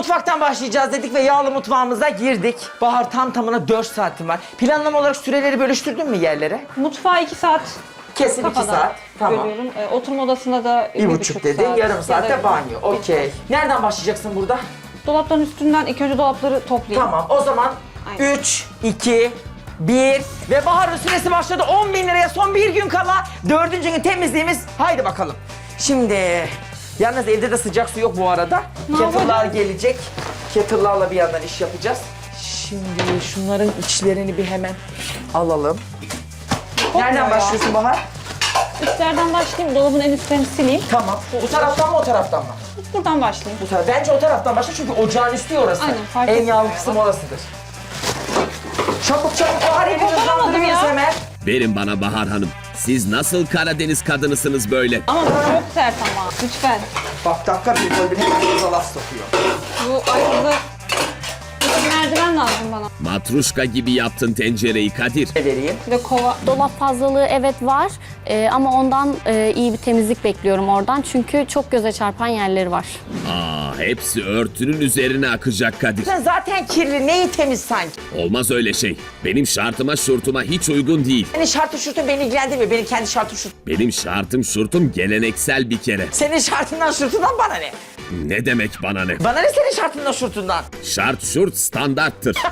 mutfaktan başlayacağız dedik ve yağlı mutfağımıza girdik. Bahar tam tamına 4 saatim var. Planlama olarak süreleri bölüştürdün mü yerlere? Mutfağa 2 saat Kesin 2 kafada saat. Tamam. görüyorum. Ee, oturma odasında da Bir buçuk dedin, saat yarım ya saatte da- banyo. Okey. Nereden başlayacaksın burada? Dolapların üstünden ilk önce dolapları toplayayım. Tamam, o zaman Aynen. 3, 2, 1 ve Bahar'ın süresi başladı. 10 bin liraya son bir gün kala. Dördüncü gün temizliğimiz. Haydi bakalım. Şimdi, yalnız evde de sıcak su yok bu arada. Ne Kettle'lar gelecek. Kettle'larla bir yandan iş yapacağız. Şimdi şunların içlerini bir hemen alalım. Nereden ya. başlıyorsun Bahar? Üstlerden başlayayım, dolabın en üstlerini sileyim. Tamam. Bu taraftan mı o taraftan mı? Buradan başlayayım. Bu taraf. Bence o taraftan başla çünkü ocağın üstü ya orası. Aynen, fark En etmiyor yağlı ya. kısım orasıdır. Çabuk çabuk Bahar evi Yapamadım hızlandırıyoruz ya. hemen. Verin bana Bahar Hanım. Siz nasıl Karadeniz kadınısınız böyle? Ama bu çok sert ama. Lütfen. Bak dakika bir hemen göze laf sokuyor. Bu ayrıca bir merdiven lazım bana. Matruşka gibi yaptın tencereyi Kadir. Ne vereyim? Bir de kova. Dolap fazlalığı evet var Ee, ama ondan e, iyi bir temizlik bekliyorum oradan. Çünkü çok göze çarpan yerleri var. Aa, hepsi örtünün üzerine akacak Kadir. Sen zaten kirli, neyi temiz sanki? Olmaz öyle şey. Benim şartıma şurtuma hiç uygun değil. Senin şartı şurtun beni ilgilendirmiyor. Benim kendi şartım şurt. Benim şartım şurtum geleneksel bir kere. Senin şartından şurtundan bana ne? Ne demek bana ne? Bana ne senin şartından şurtundan? Şart şurt standarttır.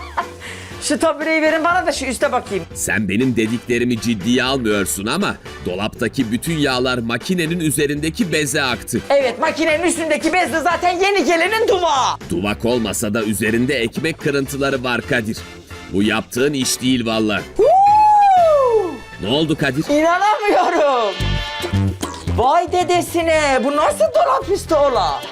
Şu tabureyi verin bana da şu üste bakayım. Sen benim dediklerimi ciddiye almıyorsun ama dolaptaki bütün yağlar makinenin üzerindeki beze aktı. Evet makinenin üstündeki bez de zaten yeni gelenin duvağı. Duvak olmasa da üzerinde ekmek kırıntıları var Kadir. Bu yaptığın iş değil valla. Ne oldu Kadir? İnanamıyorum. Vay dedesine bu nasıl dolap üstü ola?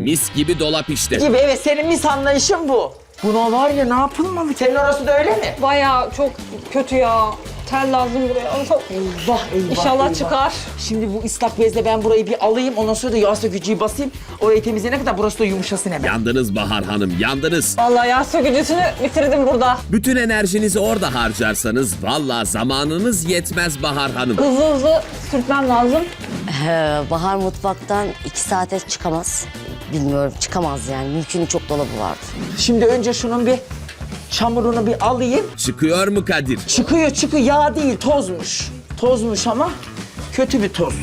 Mis gibi dolap işte. Gibi evet senin mis anlayışın bu. Buna var ya ne yapılmalı? Senin orası da öyle mi? Bayağı çok kötü ya. Tel lazım buraya. Çok... Eyvah eyvah İnşallah eyvah. çıkar. Şimdi bu ıslak bezle ben burayı bir alayım ondan sonra da yağ sökücüyü basayım. Orayı temizleyene kadar burası da yumuşasın hemen. Yandınız Bahar Hanım, yandınız. Vallahi yağ sökücüsünü bitirdim burada. Bütün enerjinizi orada harcarsanız valla zamanınız yetmez Bahar Hanım. Hızlı hızlı sürtmem lazım. Ee, Bahar mutfaktan iki saate çıkamaz. Bilmiyorum çıkamaz yani. Mülkünün çok dolabı vardı. Şimdi önce şunun bir çamurunu bir alayım. Çıkıyor mu Kadir? Çıkıyor çıkıyor yağ değil tozmuş. Tozmuş ama kötü bir toz.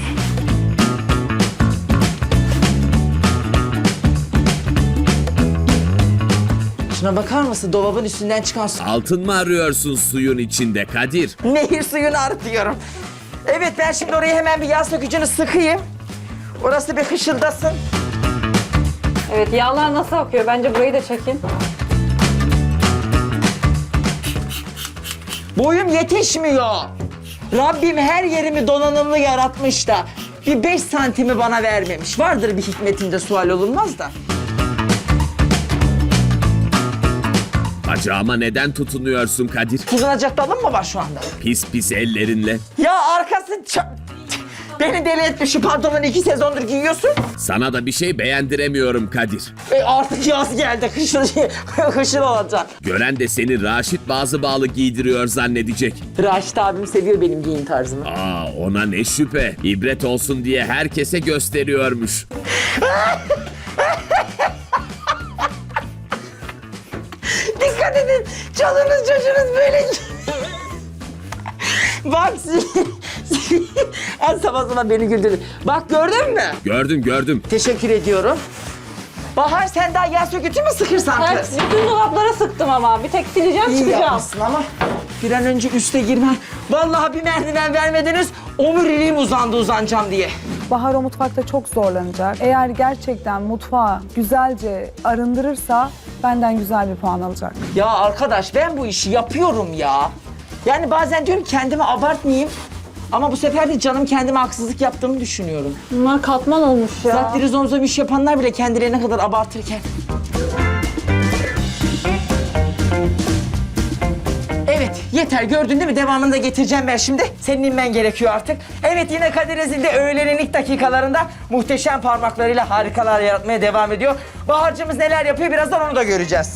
Şuna bakar mısın dolabın üstünden çıkan su. Altın mı arıyorsun suyun içinde Kadir? Nehir suyunu arıtıyorum. Evet ben şimdi oraya hemen bir yağ sökücünü sıkayım. Orası bir hışıldasın. Evet yağlar nasıl akıyor? Bence burayı da çekin. Boyum yetişmiyor. Rabbim her yerimi donanımlı yaratmış da bir 5 santimi bana vermemiş. Vardır bir hikmetinde sual olunmaz da. Bacağıma neden tutunuyorsun Kadir? Tuzlanacak dalım mı var şu anda? Pis pis ellerinle. Ya arkası ça- Beni deli etmiş şu pantolonu iki sezondur giyiyorsun. Sana da bir şey beğendiremiyorum Kadir. E artık yaz geldi hışıl, hışıl olacaksın. Gören de seni Raşit bazı bağlı giydiriyor zannedecek. Raşit abim seviyor benim giyim tarzımı. Aa ona ne şüphe. İbret olsun diye herkese gösteriyormuş. Dikkat edin çoluğunuz çocuğunuz böyle... Bak en sabah sabah beni güldürdü. Bak gördün mü? Gördüm gördüm. Teşekkür ediyorum. Bahar sen daha yağ sökücü mü sıkırsan Evet, kız? bütün dolaplara sıktım ama. Bir tek sileceğim İyi çıkacağım. yapmışsın ama bir an önce üste girmen. Vallahi bir merdiven vermediniz. Omuriliğim uzandı uzanacağım diye. Bahar o mutfakta çok zorlanacak. Eğer gerçekten mutfağı güzelce arındırırsa benden güzel bir puan alacak. Ya arkadaş ben bu işi yapıyorum ya. Yani bazen diyorum kendimi abartmayayım. Ama bu sefer de canım kendime haksızlık yaptığımı düşünüyorum. Bunlar katman olmuş ya. Zaten zomzom iş yapanlar bile kendilerine kadar abartırken. Evet yeter gördün değil mi? Devamını da getireceğim ben şimdi. Senin inmen gerekiyor artık. Evet yine Kadir Ezil de öğlenin ilk dakikalarında muhteşem parmaklarıyla harikalar yaratmaya devam ediyor. Bahar'cığımız neler yapıyor birazdan onu da göreceğiz.